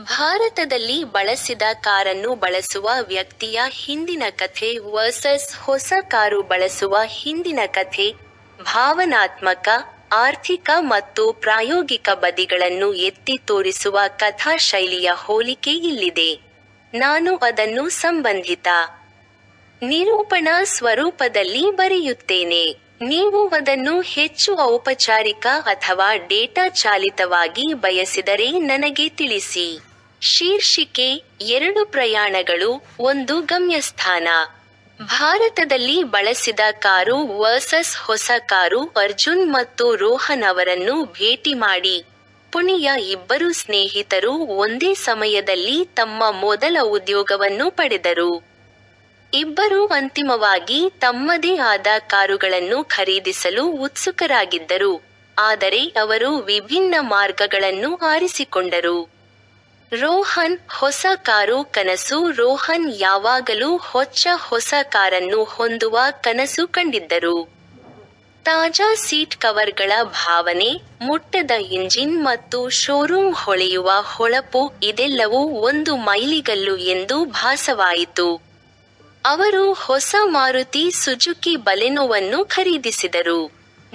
ಭಾರತದಲ್ಲಿ ಬಳಸಿದ ಕಾರನ್ನು ಬಳಸುವ ವ್ಯಕ್ತಿಯ ಹಿಂದಿನ ಕಥೆ ವರ್ಸಸ್ ಹೊಸ ಕಾರು ಬಳಸುವ ಹಿಂದಿನ ಕಥೆ, ಭಾವನಾತ್ಮಕ, ಆರ್ಥಿಕ ಮತ್ತು ಪ್ರಾಯೋಗಿಕ ಬದಿಗಳನ್ನು ಎತ್ತಿ ತೋರಿಸುವ ಕಥಾ ಶೈಲಿಯ ಹೋಲಿಕೆ ಇಲ್ಲಿದೆ. ನಾನು ಅದನ್ನು ಸಂಬಂಧಿತ ನಿರೂಪಣಾ ಸ್ವರೂಪದಲ್ಲಿ ಬರೆಯುತ್ತೇನೆ. ನೀವು ಅದನ್ನು ಹೆಚ್ಚು ಔಪಚಾರಿಕ ಅಥವಾ ಡೇಟಾ ಚಾಲಿತವಾಗಿ ಬಯಸಿದರೆ ನನಗೆ ತಿಳಿಸಿ. ಶೀರ್ಷಿಕೆ ಎರಡು ಪ್ರಯಾಣಗಳು, ಒಂದು ಗಮ್ಯಸ್ಥಾನ. ಭಾರತದಲ್ಲಿ ಬಳಸಿದ ಕಾರು ವರ್ಸಸ್ ಹೊಸ ಕಾರು ಅರ್ಜುನ್ ಮತ್ತು ರೋಹನ್ ಅವರನ್ನು ಭೇಟಿ ಮಾಡಿ. ಪುಣೆಯ ಇಬ್ಬರು ಸ್ನೇಹಿತರು ಒಂದೇ ಸಮಯದಲ್ಲಿ ತಮ್ಮ ಮೊದಲ ಉದ್ಯೋಗವನ್ನು ಪಡೆದರು. ಇಬ್ಬರು ಅಂತಿಮವಾಗಿ ತಮ್ಮದೇ ಆದ ಕಾರುಗಳನ್ನು ಖರೀದಿಸಲು ಉತ್ಸುಕರಾಗಿದ್ದರು, ಆದರೆ ಅವರು ವಿಭಿನ್ನ ಮಾರ್ಗಗಳನ್ನು ಆರಿಸಿಕೊಂಡರು. ರೋಹನ್ ಹೊಸ ಕಾರು ಕನಸು, ರೋಹನ್ ಯಾವಾಗಲೂ ಹೊಚ್ಚ ಹೊಸ ಕಾರನ್ನು ಹೊಂದುವ ಕನಸು ಕಂಡಿದ್ದರು. ತಾಜಾ ಸೀಟ್ ಕವರ್ಗಳ ಭಾವನೆ, ಮುಟ್ಟದ ಇಂಜಿನ್ ಮತ್ತು ಶೋರೂಮ್ ಹೊಳೆಯುವ ಹೊಳಪು ಇದೆಲ್ಲವೂ ಒಂದು ಮೈಲಿಗಲ್ಲು ಎಂದು ಭಾಸವಾಯಿತು. ಅವರು ಹೊಸ ಮಾರುತಿ ಸುಜುಕಿ ಬಲೆನೋವನ್ನು ಖರೀದಿಸಿದರು.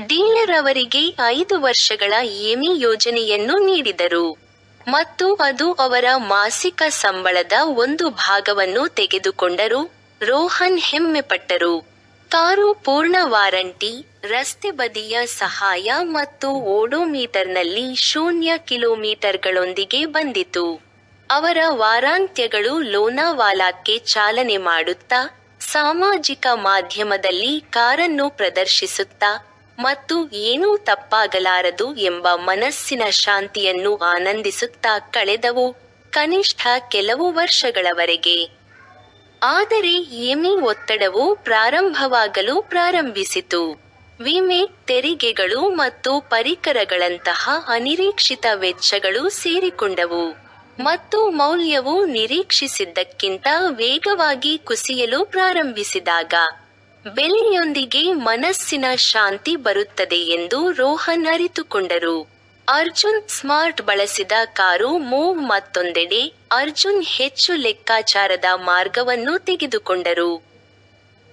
ಡೀಲರ್ ಅವರಿಗೆ ಐದು ವರ್ಷಗಳ ಎಮಿ ಯೋಜನೆಯನ್ನು ನೀಡಿದರು. ಮತ್ತು ಅದು ಅವರ ಮಾಸಿಕ ಸಂಬಳದ ಒಂದು ಭಾಗವನ್ನು ತೆಗೆದುಕೊಂಡರು. ರೋಹನ್ ಹೆಮ್ಮೆಪಟ್ಟರು. ಕಾರು ಪೂರ್ಣ ವಾರಂಟಿ, ರಸ್ತೆ ಬದಿಯ ಸಹಾಯ ಮತ್ತು ಓಡೋಮೀಟರ್ನಲ್ಲಿ ಶೂನ್ಯ ಕಿಲೋಮೀಟರ್ಗಳೊಂದಿಗೆ ಬಂದಿತು. ಅವರ ವಾರಾಂತ್ಯಗಳು ಲೋನಾವಾಲಾಕ್ಕೆ ಚಾಲನೆ ಮಾಡುತ್ತಾ, ಸಾಮಾಜಿಕ ಮಾಧ್ಯಮದಲ್ಲಿ ಕಾರನ್ನು ಪ್ರದರ್ಶಿಸುತ್ತಾ ಮತ್ತು ಏನೂ ತಪ್ಪಾಗಲಾರದು ಎಂಬ ಮನಸ್ಸಿನ ಶಾಂತಿಯನ್ನು ಆನಂದಿಸುತ್ತಾ ಕಳೆದವು ಕನಿಷ್ಠ ಕೆಲವು ವರ್ಷಗಳವರೆಗೆ. ಆದರೆ ಎಮಿ ಒತ್ತಡವು ಪ್ರಾರಂಭವಾಗಲು ಪ್ರಾರಂಭಿಸಿತು. ವಿಮೆ, ತೆರಿಗೆಗಳು ಮತ್ತು ಪರಿಕರಗಳಂತಹ ಅನಿರೀಕ್ಷಿತ ವೆಚ್ಚಗಳು ಸೇರಿಕೊಂಡವು. ಮತ್ತು ಮೌಲ್ಯವು ನಿರೀಕ್ಷಿಸಿದ್ದಕ್ಕಿಂತ ವೇಗವಾಗಿ ಕುಸಿಯಲು ಪ್ರಾರಂಭಿಸಿದಾಗ ಬೆಲೆಯೊಂದಿಗೆ ಮನಸ್ಸಿನ ಶಾಂತಿ ಬರುತ್ತದೆ ಎಂದು ರೋಹನ್ ಅರಿತುಕೊಂಡರು. ಅರ್ಜುನ್ ಸ್ಮಾರ್ಟ್ ಬಳಸಿದ ಕಾರು ಮೂವ್ ಮತ್ತೊಂದೆಡೆ ಅರ್ಜುನ್ ಹೆಚ್ಚು ಲೆಕ್ಕಾಚಾರದ ಮಾರ್ಗವನ್ನು ತೆಗೆದುಕೊಂಡರು.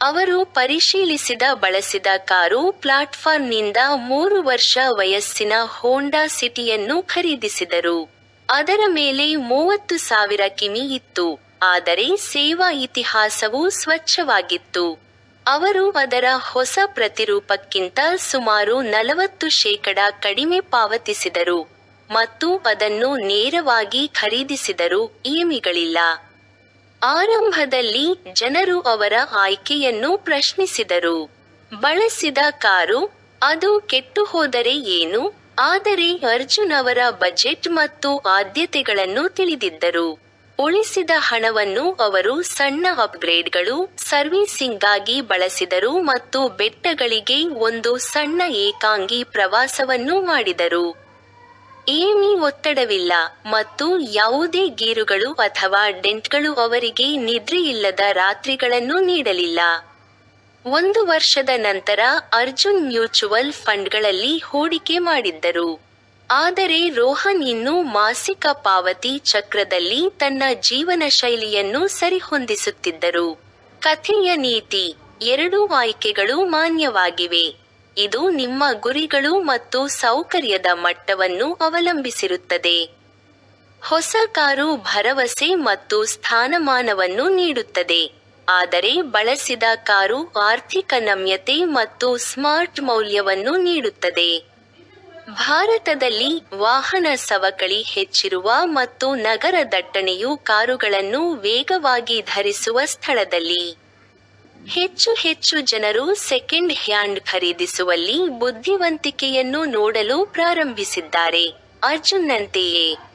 ಅವರು ಪರಿಶೀಲಿಸಿದ ಬಳಸಿದ ಕಾರು ಪ್ಲಾಟ್ಫಾರ್ಮ್ನಿಂದ ಮೂರು ವರ್ಷ ವಯಸ್ಸಿನ ಹೋಂಡಾ ಸಿಟಿಯನ್ನು ಖರೀದಿಸಿದರು. ಅದರ ಮೇಲೆ ಮೂವತ್ತು ಸಾವಿರ ಕಿಮಿ ಇತ್ತು, ಆದರೆ ಸೇವಾ ಇತಿಹಾಸವು ಸ್ವಚ್ಛವಾಗಿತ್ತು. ಅವರು ಅದರ ಹೊಸ ಪ್ರತಿರೂಪಕ್ಕಿಂತ ಸುಮಾರು ನಲವತ್ತು ಶೇಕಡ ಕಡಿಮೆ ಪಾವತಿಸಿದರು ಮತ್ತು ಅದನ್ನು ನೇರವಾಗಿ ಖರೀದಿಸಿದರು ಇಎಮಿಗಳಿಲ್ಲ ಆರಂಭದಲ್ಲಿ ಜನರು ಅವರ ಆಯ್ಕೆಯನ್ನು ಪ್ರಶ್ನಿಸಿದರು. ಬಳಸಿದ ಕಾರು, ಅದು ಕೆಟ್ಟುಹೋದರೆ ಏನು? ಆದರೆ ಅರ್ಜುನ್ ಅವರ ಬಜೆಟ್ ಮತ್ತು ಆದ್ಯತೆಗಳನ್ನು ತಿಳಿದಿದ್ದರು. ಉಳಿಸಿದ ಹಣವನ್ನು ಅವರು ಸಣ್ಣ ಅಪ್ಗ್ರೇಡ್ಗಳು, ಸರ್ವೀಸಿಂಗ್ಗಾಗಿ ಬಳಸಿದರು ಮತ್ತು ಬೆಟ್ಟಗಳಿಗೆ ಒಂದು ಸಣ್ಣ ಏಕಾಂಗಿ ಪ್ರವಾಸವನ್ನು ಮಾಡಿದರು. ಏಮಿ ಒತ್ತಡವಿಲ್ಲ ಮತ್ತು ಯಾವುದೇ ಗೀರುಗಳು ಅಥವಾ ಡೆಂಟ್ಗಳು ಅವರಿಗೆ ನಿದ್ರೆಯಿಲ್ಲದ ರಾತ್ರಿಗಳನ್ನು ನೀಡಲಿಲ್ಲ. ಒಂದು ವರ್ಷದ ನಂತರ ಅರ್ಜುನ್ ಮ್ಯೂಚುವಲ್ ಫಂಡ್ಗಳಲ್ಲಿ ಹೂಡಿಕೆ ಮಾಡಿದ್ದರು. ಆದರೆ ರೋಹನ್ ಇನ್ನೂ ಮಾಸಿಕ ಪಾವತಿ ಚಕ್ರದಲ್ಲಿ ತನ್ನ ಜೀವನ ಶೈಲಿಯನ್ನು ಸರಿಹೊಂದಿಸುತ್ತಿದ್ದರು. ಕಥೆಯ ನೀತಿ, ಎರಡೂ ಆಯ್ಕೆಗಳು ಮಾನ್ಯವಾಗಿವೆ. ಇದು ನಿಮ್ಮ ಗುರಿಗಳು ಮತ್ತು ಸೌಕರ್ಯದ ಮಟ್ಟವನ್ನು ಅವಲಂಬಿಸಿರುತ್ತದೆ. ಹೊಸ ಕಾರು ಭರವಸೆ ಮತ್ತು ಸ್ಥಾನಮಾನವನ್ನು ನೀಡುತ್ತದೆ. ಆದರೆ ಬಳಸಿದ ಕಾರು ಆರ್ಥಿಕ ನಮ್ಯತೆ ಮತ್ತು ಸ್ಮಾರ್ಟ್ ಮೌಲ್ಯವನ್ನು ನೀಡುತ್ತದೆ. ಭಾರತದಲ್ಲಿ ವಾಹನ ಸವಕಳಿ ಹೆಚ್ಚಿರುವ ಮತ್ತು ನಗರ ದಟ್ಟಣೆಯು ಕಾರುಗಳನ್ನು ವೇಗವಾಗಿ ಧರಿಸುವ ಸ್ಥಳದಲ್ಲಿ. ಹೆಚ್ಚು ಹೆಚ್ಚು ಜನರು ಸೆಕೆಂಡ್ ಹ್ಯಾಂಡ್ ಖರೀದಿಸುವಲ್ಲಿ ಬುದ್ಧಿವಂತಿಕೆಯನ್ನು ನೋಡಲು ಪ್ರಾರಂಭಿಸಿದ್ದಾರೆ. ಅರ್ಜುನ್ನಂತೆಯೇ